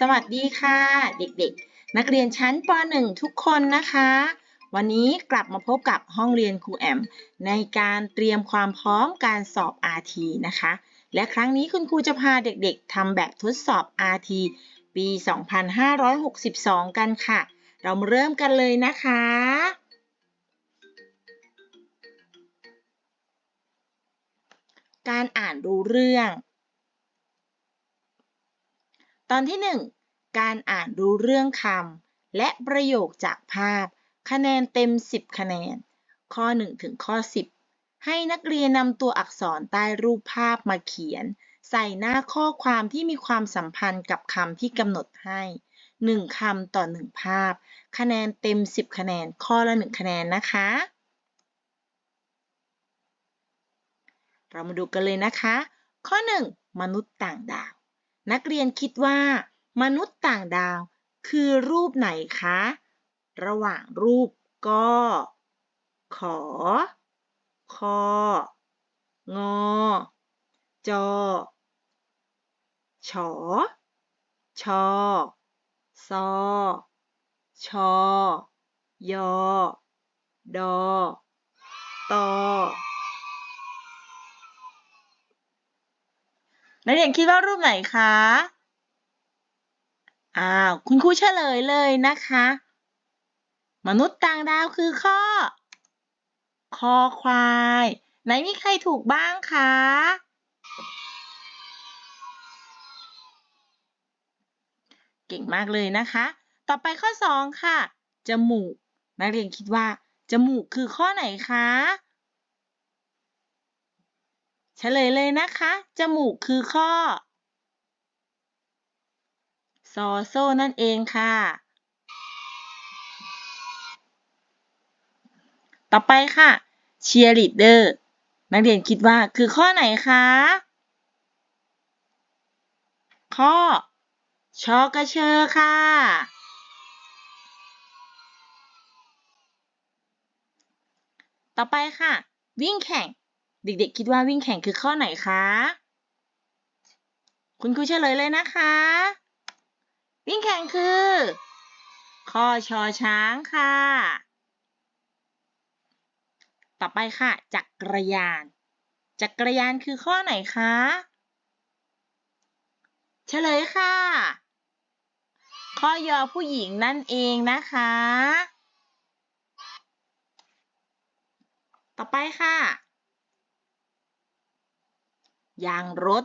สวัสดีค่ะ เด็กๆ นักเรียนชั้นป .1 ทุกคนนะคะ วันนี้กลับมาพบกับห้องเรียนครูแอม ในการเตรียมความพร้อมการสอบ RT นะคะ และครั้งนี้คุณครูจะพาเด็กๆทำแบบทดสอบ RT ปี 2562 กันค่ะ เรามาเริ่มกันเลยนะคะการอ่านรู้เรื่อง ตอนที่ 1 การอ่านรู้เรื่องคำและประโยคจากภาพ คะแนนเต็ม 10 คะแนน ข้อ 1 ถึงข้อ 10 ให้นักเรียนนำตัวอักษรใต้รูปภาพมาเขียน ใส่หน้าข้อความที่มีความสัมพันธ์กับคำที่กำหนดให้ 1คำต่อ 1 ภาพ คะแนนเต็ม 10 คะแนน ข้อละ 1 คะแนนนะคะ เรามาดูกันเลยนะคะ ข้อ 1 มนุษย์ต่างดาว นักเรียนคิดว่า มนุษย์ต่างดาว คือรูปไหนคะ ระหว่างรูปกอขอ คอ งอ จอ ฉอ ชอ ซอ ชอ ยอ ดอ ตอนักเรียนคิดว่ารูปไหนคะ อ้าว คุณครูเฉลยเลยนะคะ มนุษย์ต่างดาวคือข้อ คอควาย ไหนมีใครถูกบ้างคะ เก่งมากเลยนะคะ ต่อไปข้อ 2 ค่ะ จมูก นักเรียนคิดว่า จมูกคือข้อไหนคะเฉลยเลยนะคะ จมูกคือข้อ ซอโซ่นั่นเองค่ะ ต่อไปค่ะเชียร์ลีดเดอร์นักเรียนคิดว่าคือข้อไหนคะ ข้อชอกระเชอค่ะ ต่อไปค่ะ วิ่งแข่ง เด็กๆคิดว่าวิ่งแข่งคือข้อไหนคะ คุณครูเฉลยเลยนะคะ วิ่งแข่งคือข้อชอช้างค่ะ ต่อไปค่ะ จักรยาน จักรยานคือข้อไหนคะเฉลยค่ะ ข้อยอผู้หญิงนั่นเองนะคะ ต่อไปค่ะ ยางรถ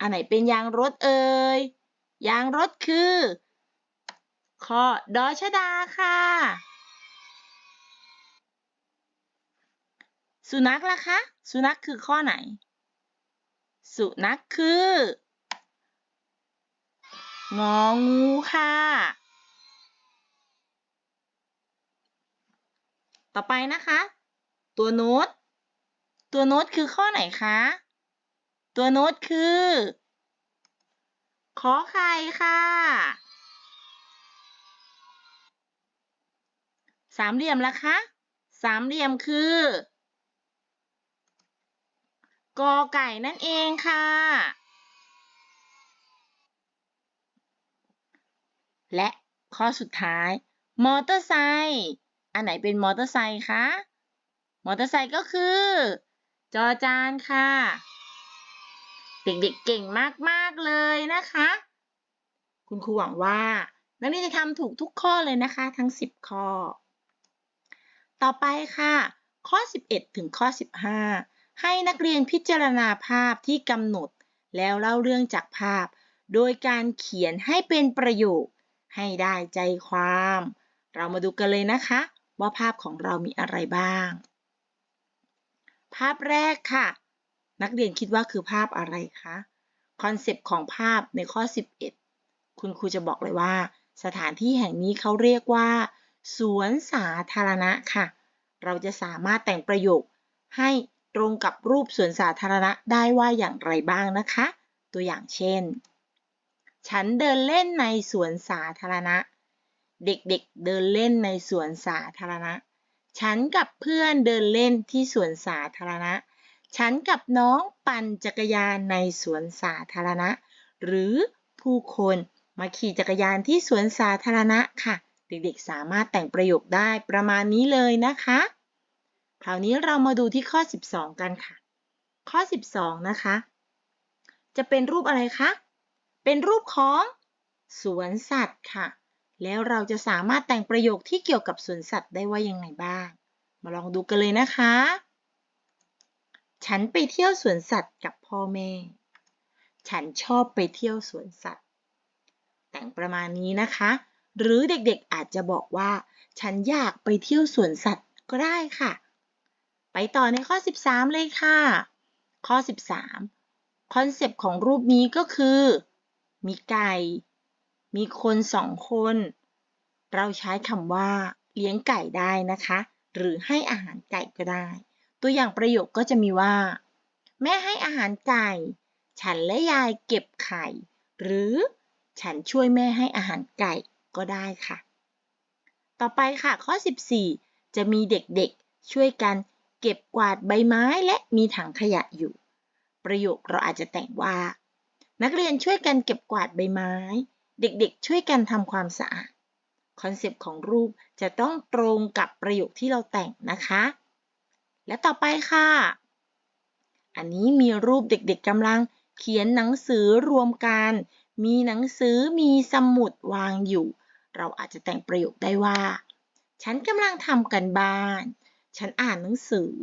อันไหนเป็นยางรถเอ่ย ยางรถคือข้อดอชดาค่ะ สุนัขล่ะคะ สุนัขคือข้อไหน สุนัขคืององูค่ะ ต่อไปนะคะ ตัวโน้ต ตัวโน้ตคือข้อไหนคะ ตัวโน้ตคือ ขอไข่ค่ะ สามเหลี่ยมละคะ สามเหลี่ยมคือกอไก่นั่นเองค่ะ และข้อสุดท้าย มอเตอร์ไซค์อันไหนเป็นมอเตอร์ไซค์คะ มอเตอร์ไซค์ก็คือ จอจานค่ะ เด็กๆเก่งมากๆเลยนะคะ คุณครูหวังว่า นักเรียนจะทำถูกทุกข้อเลยนะคะ ทั้ง 10 ข้อ ต่อไปค่ะ ข้อ 11 ถึงข้อ 15 ให้นักเรียนพิจารณาภาพที่กำหนด แล้วเล่าเรื่องจากภาพ โดยการเขียนให้เป็นประโยค ให้ได้ใจความ เรามาดูกันเลยนะคะ ว่าภาพของเรามีอะไรบ้าง ภาพแรกค่ะ นักเรียนคิดว่าคือภาพอะไรคะคอนเซปต์ของภาพในข้อ 11 คุณครูจะบอกเลยว่า สถานที่แห่งนี้เขาเรียกว่า สวนสาธารณะค่ะ เราจะสามารถแต่งประโยคให้ตรงกับรูปสวนสาธารณะได้ว่าอย่างไรบ้างนะคะ ตัวอย่างเช่น ฉันเดินเล่นในสวนสาธารณะ เด็กๆเดินเล่นในสวนสาธารณะ ฉันกับเพื่อนเดินเล่นที่สวนสาธารณะ ฉันกับน้องปั่นจักรยานในสวนสาธารณะ หรือผู้คนมาขี่จักรยานที่สวนสาธารณะค่ะ เด็กๆสามารถแต่งประโยคได้ประมาณนี้เลยนะคะ คราวนี้เรามาดูที่ข้อ 12 กันค่ะ ข้อ 12 นะคะ จะเป็นรูปอะไรคะ เป็นรูปของสวนสัตว์ค่ะ แล้วเราจะสามารถแต่งประโยคที่เกี่ยวกับสวนสัตว์ได้ว่ายังไงบ้าง มาลองดูกันเลยนะคะ ฉันไปเที่ยวสวนสัตว์กับพ่อแม่ ฉันชอบไปเที่ยวสวนสัตว์ แต่งประมาณนี้นะคะ หรือเด็กๆอาจจะบอกว่า ฉันอยากไปเที่ยวสวนสัตว์ก็ได้ค่ะ ไปต่อในข้อ 13 เลยค่ะ ข้อ 13 คอนเซปต์ของรูปนี้ก็คือ มีไก่ มีคนสองคน เราใช้คำว่าเลี้ยงไก่ได้นะคะ หรือให้อาหารไก่ก็ได้ ตัวอย่างประโยคก็จะมีว่า แม่ให้อาหารไก่ ฉันและยายเก็บไข่ หรือฉันช่วยแม่ให้อาหารไก่ก็ได้ค่ะ ต่อไปค่ะข้อ 14 จะมีเด็กๆ ช่วยกันเก็บกวาดใบไม้และมีถังขยะอยู่ ประโยคเราอาจจะแต่งว่า นักเรียนช่วยกันเก็บกวาดใบไม้ เด็กๆ ช่วยกันทำความสะอาด คอนเซปต์ของรูปจะต้องตรงกับประโยคที่เราแต่งนะคะ และต่อไปค่ะ อันนี้มีรูปเด็กๆกำลังเขียนหนังสือรวมกัน มีหนังสือมีสมุดวางอยู่ เราอาจจะแต่งประโยคได้ว่า ฉันกำลังทำกันบ้าน ฉันอ่านหนังสือ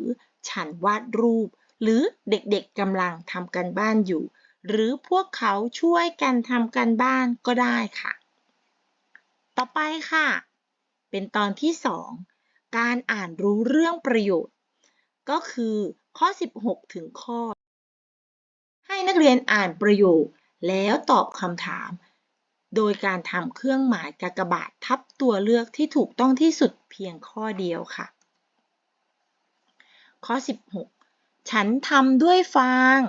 ฉันวาดรูป หรือเด็กๆกำลังทำกันบ้านอยู่ หรือพวกเขาช่วยกันทำกันบ้านก็ได้ค่ะ ต่อไปค่ะ เป็นตอนที่สองการอ่านรู้เรื่องประโยชน์ ก็คือข้อ 16 ถึงข้อ ให้นักเรียนอ่านประโยคแล้วตอบคำถาม โดยการทำเครื่องหมายกากบาททับตัวเลือกที่ถูกต้องที่สุดเพียงข้อเดียวค่ะ ข้อ 16 ฉันทำด้วยฟาง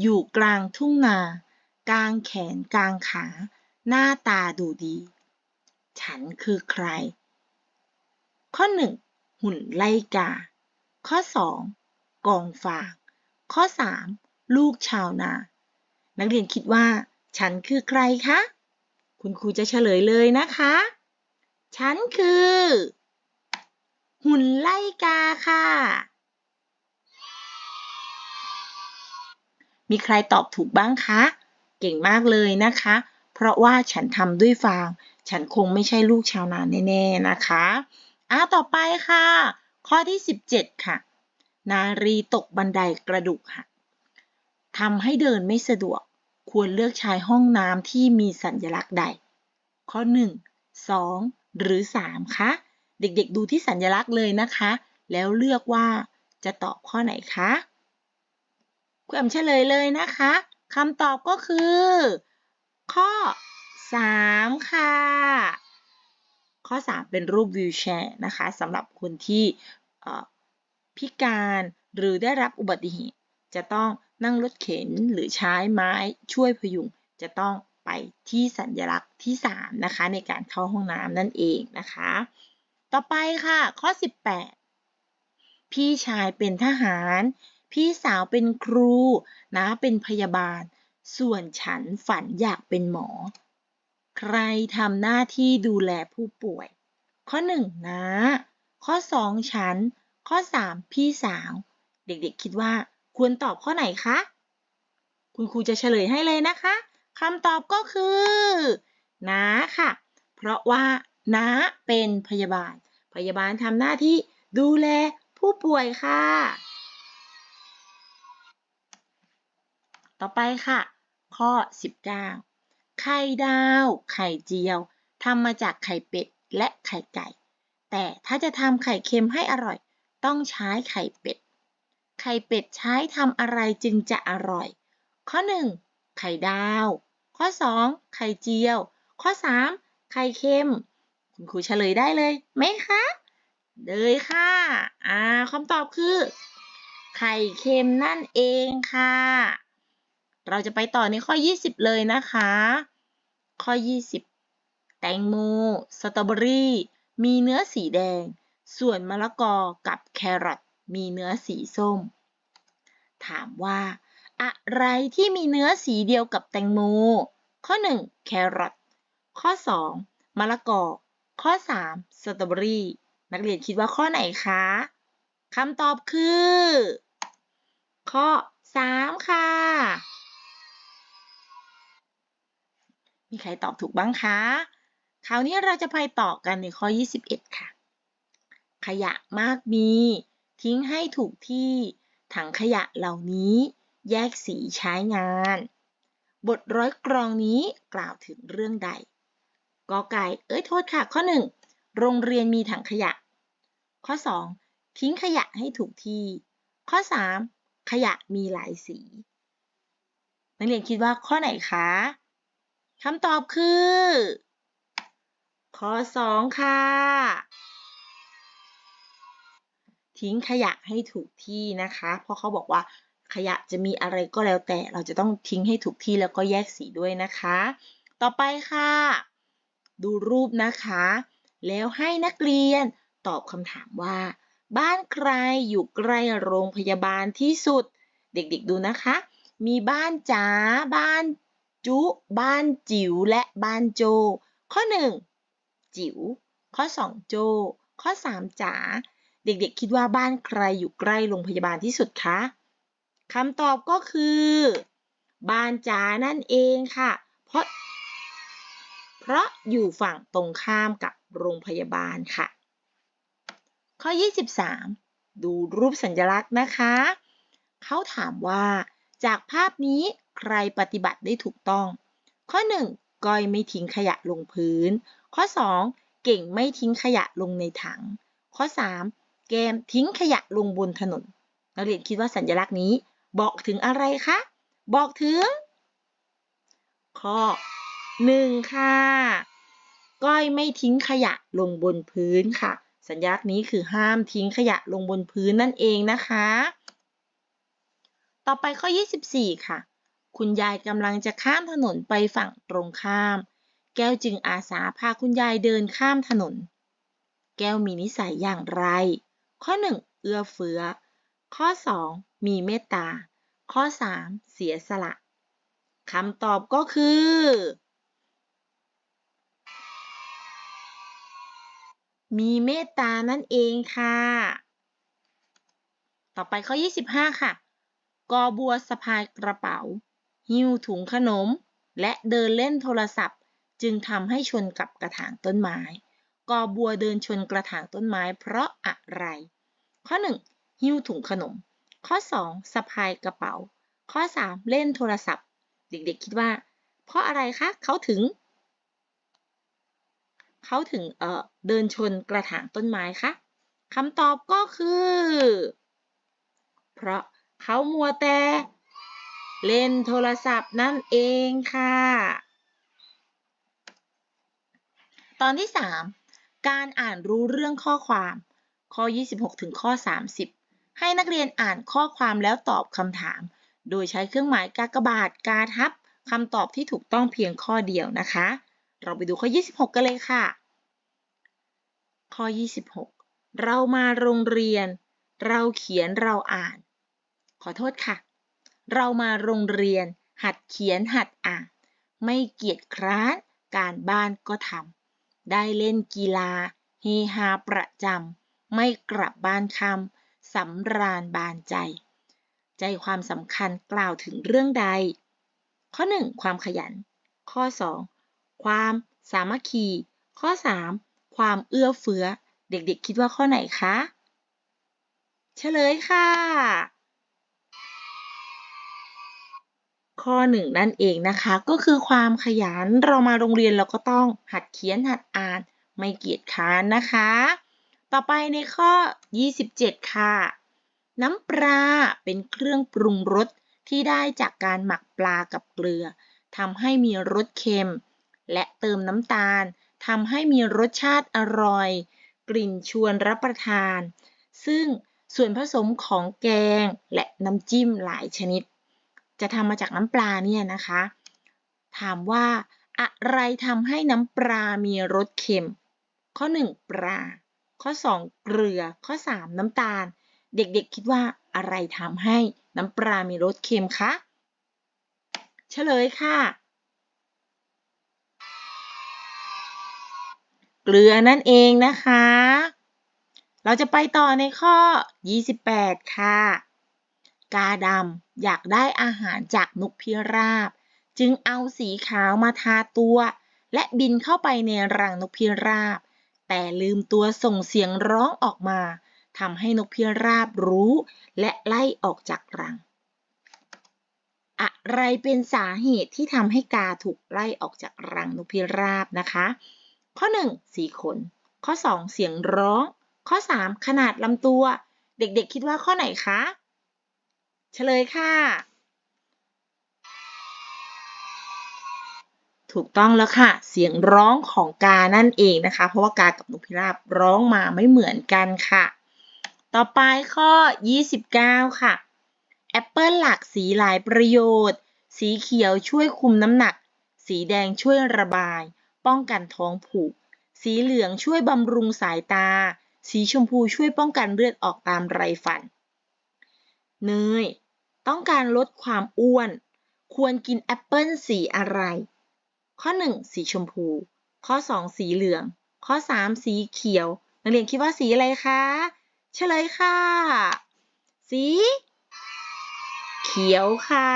อยู่กลางทุ่งนา กลางแขนกลางขา หน้าตาดูดี ฉันคือใคร ข้อ 1 หุ่นไล่กา ข้อ 2 กองฟาง ข้อ 3 ลูกชาวนา นักเรียนคิดว่า ฉันคือใครคะ คุณครูจะเฉลยเลยนะคะ ฉันคือ หุ่นไล่กาค่ะ มีใครตอบถูกบ้างคะ เก่งมากเลยนะคะ เพราะว่าฉันทำด้วยฟาง ฉันคงไม่ใช่ลูกชาวนาแน่ ๆ นะคะอะต่อไปค่ะ ข้อที่ 17 ค่ะ นารีตกบันไดกระดูกหักทำให้เดินไม่สะดวก ควรเลือกใช้ห้องน้ำที่มีสัญลักษณ์ใด ข้อ 1 2 หรือ 3 คะ เด็กๆดูที่สัญลักษณ์เลยนะคะ แล้วเลือกว่าจะตอบข้อไหนคะคุณแอมเฉลยเลยนะคะคำตอบก็คือ ข้อ 3 ค่ะ ข้อ 3 เป็นรูปวิวแชร์นะคะสำหรับคนที่พิการหรือได้รับอุบัติเหตุ จะต้องนั่งรถเข็นหรือใช้ไม้ช่วยพยุงจะต้องไปที่สัญลักษณ์ที่ 3 นะคะ ในการเข้าห้องน้ำนั่นเองนะคะ ต่อไปค่ะ ข้อ 18 พี่ชายเป็นทหาร พี่สาวเป็นครูนะเป็นพยาบาล ส่วนฉันฝันอยากเป็นหมอ ใครทำหน้าที่ดูแลผู้ป่วย ข้อ1นะข้อ 2 ฉัน ข้อ 3 พี่สาว เด็กๆคิดว่าควรตอบข้อไหนคะ คุณครูจะเฉลยให้เลยนะคะคำตอบก็คือน้าค่ะ เพราะว่าน้าเป็นพยาบาล พยาบาลทำหน้าที่ดูแลผู้ป่วยค่ะ ต่อไปค่ะ ข้อ 19 ไข่ดาว ไข่เจียวทำมาจากไข่เป็ดและไข่ไก่ แต่ถ้าจะทำไข่เค็มให้อร่อย ต้องใช้ไข่เป็ด ไข่เป็ดใช้ทำอะไรจึงจะอร่อย ข้อ 1 ไข่ดาว ข้อ 2 ไข่เจียว ข้อ 3 ไข่เค็ม คุณครูเฉลยได้เลยไหมคะ เลยค่ะ อ่าคำตอบคือ ไข่เค็มนั่นเองค่ะ เราจะไปต่อในข้อ 20 เลยนะคะ ข้อ 20 แตงโม สตรอเบอรี่ มีเนื้อสีแดง ส่วนมะละกอกับแครอทมีเนื้อสีส้ม ถามว่า อะไรที่มีเนื้อสีเดียวกับแตงโม ข้อ 1 แครอท ข้อ 2 มะละกอ ข้อ 3 สตรอเบอรี่ นักเรียนคิดว่าข้อไหนคะ คำตอบคือ ข้อ 3 ค่ะ มีใครตอบถูกบ้างคะคราวนี้เราจะไปต่อกันในข้อ 21 ค่ะ ขยะมากมี ทิ้งให้ถูกที่ ถังขยะเหล่านี้ แยกสีใช้งาน บทร้อยกรองนี้กล่าวถึงเรื่องใดกอไก่ เอ้ยโทษค่ะ ข้อ 1 โรงเรียนมีถังขยะ ข้อ 2 ทิ้งขยะให้ถูกที่ ข้อ 3 ขยะมีหลายสี นักเรียนคิดว่าข้อไหนคะ คำตอบคือ ข้อ 2 ค่ะ ทิ้งขยะให้ถูกที่นะคะ เพราะเขาบอกว่าขยะจะมีอะไรก็แล้วแต่เราจะต้องทิ้งให้ถูกที่แล้วก็แยกสีด้วยนะคะ ต่อไปค่ะ ดูรูปนะคะ แล้วให้นักเรียนตอบคำถามว่า บ้านใครอยู่ใกล้โรงพยาบาลที่สุด เด็กๆดูนะคะ มีบ้านจ๋าบ้าน จุบ้านจิ๋วและบ้านโจ ข้อ 1 จิ๋ว ข้อ 2 โจ ข้อ 3จ๋า เด็กๆ คิดว่าบ้านใครอยู่ใกล้โรงพยาบาลที่สุดคะคำตอบก็คือ บ้านจ๋านั่นเองค่ะ เพราะ เพราะอยู่ฝั่งตรงข้ามกับโรงพยาบาลค่ะ ข้อ 23 ดูรูปสัญลักษณ์นะคะ เขาถามว่าจากภาพนี้ ใครปฏิบัติได้ถูกต้อง ข้อ 1 ก้อยไม่ทิ้งขยะลงพื้น ข้อ 2 เก่งไม่ทิ้งขยะลงในถัง ข้อ3แกมทิ้งขยะลงบนถนน นักเรียนคิดว่าสัญลักษณ์นี้ บอกถึงอะไรคะ บอกถึง ข้อ 1 ค่ะ ก้อยไม่ทิ้งขยะลงบนพื้นค่ะ สัญลักษณ์นี้คือห้ามทิ้งขยะลงบนพื้นนั่นเองนะคะ ต่อไปข้อ 24 ค่ะ คุณยายกำลังจะข้ามถนนไปฝั่งตรงข้าม แก้วจึงอาสาพาคุณยายเดินข้ามถนน แก้วมีนิสัยอย่างไร ข้อ 1 เอื้อเฟื้อ ข้อ 2 มีเมตตา ข้อ 3 เสียสละคำตอบก็คือ มีเมตตานั่นเองค่ะ ต่อไปข้อ 25 ค่ะ กอบัวสะพายกระเป๋า หิ้วถุงขนม และเดินเล่นโทรศัพท์ จึงทำให้ชนกับกระถางต้นไม้กอบัวเดินชนกระถางต้นไม้เพราะอะไร ข้อ 1 หิ้วถุงขนม ข้อ 2 สะพายกระเป๋า ข้อ 3 เล่นโทรศัพท์ เด็กๆคิดว่า เพราะอะไรคะเขาถึง เขาถึงเอ่อเดินชนกระถางต้นไม้คะคำตอบก็คือ เพราะเขามัวแต่ เล่นโทรศัพท์นั่นเองค่ะ ตอนที่ 3 การอ่านรู้เรื่องข้อความ ข้อ 26 ถึงข้อ 30 ให้นักเรียนอ่านข้อความแล้วตอบคำถาม โดยใช้เครื่องหมายกากบาทกาทับคำตอบที่ถูกต้องเพียงข้อเดียวนะคะ เราไปดูข้อ 26 กันเลยค่ะ ข้อ 26 เรามาโรงเรียน เราเขียนเราอ่าน ขอโทษค่ะ เรามาโรงเรียน หัดเขียนหัดอ่าน ไม่เกียจคร้าน การบ้านก็ทำ ได้เล่นกีฬา เฮฮาประจำ ไม่กลับบ้านคำสำราญบานใจ ใจความสำคัญกล่าวถึงเรื่องใด ข้อ 1 ความขยัน ข้อ 2 ความสามัคคี ข้อ 3 ความเอื้อเฟื้อ เด็กๆ คิดว่าข้อไหนคะ เฉลยค่ะ ข้อหนึ่งนั่นเองนะคะ ก็คือความขยันเรามาโรงเรียนเราก็ต้องหัดเขียนหัดอ่านไม่เกียจค้านนะคะ ต่อไปในข้อ 27 ค่ะ น้ำปลาเป็นเครื่องปรุงรสที่ได้จากการหมักปลากับเกลือทำให้มีรสเค็ม และเติมน้ำตาลทำให้มีรสชาติอร่อย กลิ่นชวนรับประทาน ซึ่งส่วนผสมของแกงและน้ำจิ้มหลายชนิด จะทำมาจากน้ำปลาเนี่ยนะคะ ถามว่าอะไรทำให้น้ำปลามีรสเค็ม ข้อ 1 ปลา ข้อ 2 เกลือ ข้อ 3 น้ำตาล เด็กๆคิดว่าอะไรทำให้น้ำปลามีรสเค็มคะเฉลยค่ะ เกลือนั่นเองนะคะ เราจะไปต่อในข้อ 28 ค่ะ กาดำอยากได้อาหารจากนกพิราบ จึงเอาสีขาวมาทาตัว และบินเข้าไปในรังนกพิราบ แต่ลืมตัวส่งเสียงร้องออกมาทำให้นกพิราบรู้ และไล่ออกจากรัง อะไรเป็นสาเหตุที่ทำให้กาถูกไล่ออกจากรังนกพิราบนะคะ ข้อ 1. สีขน ข้อ 2. เสียงร้อง ข้อ 3. ขนาดลำตัว เด็กๆคิดว่าข้อไหนคะ เฉลยค่ะ ถูกต้องแล้วค่ะ เสียงร้องของกานั่นเองนะคะ เพราะว่ากากับนกพิราบร้องมาไม่เหมือนกันค่ะ ต่อไปข้อ 29 ค่ะ แอปเปิลหลากสีหลายประโยชน์ สีเขียวช่วยคุมน้ำหนัก สีแดงช่วยระบาย ป้องกันท้องผูก สีเหลืองช่วยบำรุงสายตา สีชมพูช่วยป้องกันเลือดออกตามไรฟัน เนย ต้องการลดความอ้วน ควรกินแอปเปิลสีอะไร ข้อ 1 สีชมพู ข้อ 2 สีเหลือง ข้อ 3 สีเขียว นักเรียนคิดว่าสีอะไรคะเฉลยค่ะ สี เขียวค่ะ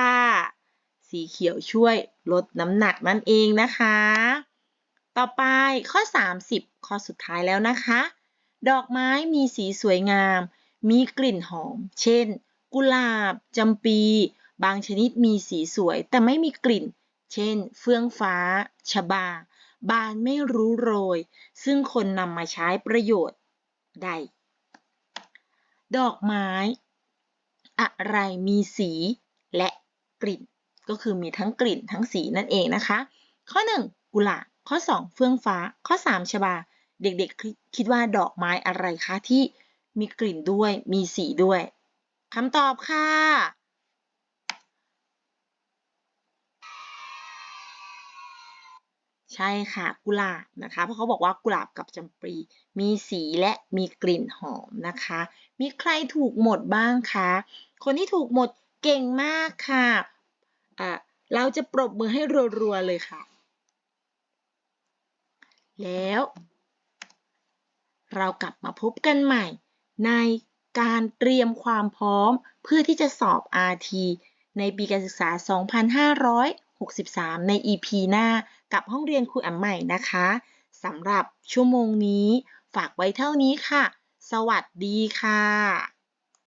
สีเขียวช่วยลดน้ำหนักนั่นเองนะคะ ต่อไปข้อ 30 ข้อสุดท้ายแล้วนะคะ ดอกไม้มีสีสวยงาม มีกลิ่นหอม เช่น กุหลาบจำปี บางชนิดมีสีสวยแต่ไม่มีกลิ่น เช่น เฟื่องฟ้า ชบา บานไม่รู้โรย ซึ่งคนนำมาใช้ประโยชน์ใด ดอกไม้ อะไรมีสีและกลิ่น ก็คือมีทั้งกลิ่นทั้งสีนั่นเองนะคะ ข้อ 1 กุหลาบ ข้อ 2 เฟื่องฟ้า ข้อ 3 ชบา เด็กๆ คิดว่าดอกไม้อะไรคะที่มีกลิ่นด้วย มีสีด้วย คำตอบค่ะ ใช่ค่ะกุหลาบนะคะ เพราะเขาบอกว่ากุหลาบกับจำปีมีสีและมีกลิ่นหอมนะคะ มีใครถูกหมดบ้างคะ คนที่ถูกหมดเก่งมากค่ะอะเราจะปรบมือให้รัวๆเลยค่ะ แล้ว เรากลับมาพบกันใหม่ใน การเตรียมความพร้อมเพื่อที่จะสอบ RT ในปีการศึกษา 2563 ใน EP หน้ากับห้องเรียนครูแอมใหม่นะคะสำหรับชั่วโมงนี้ ฝากไว้เท่านี้ค่ะ สวัสดีค่ะ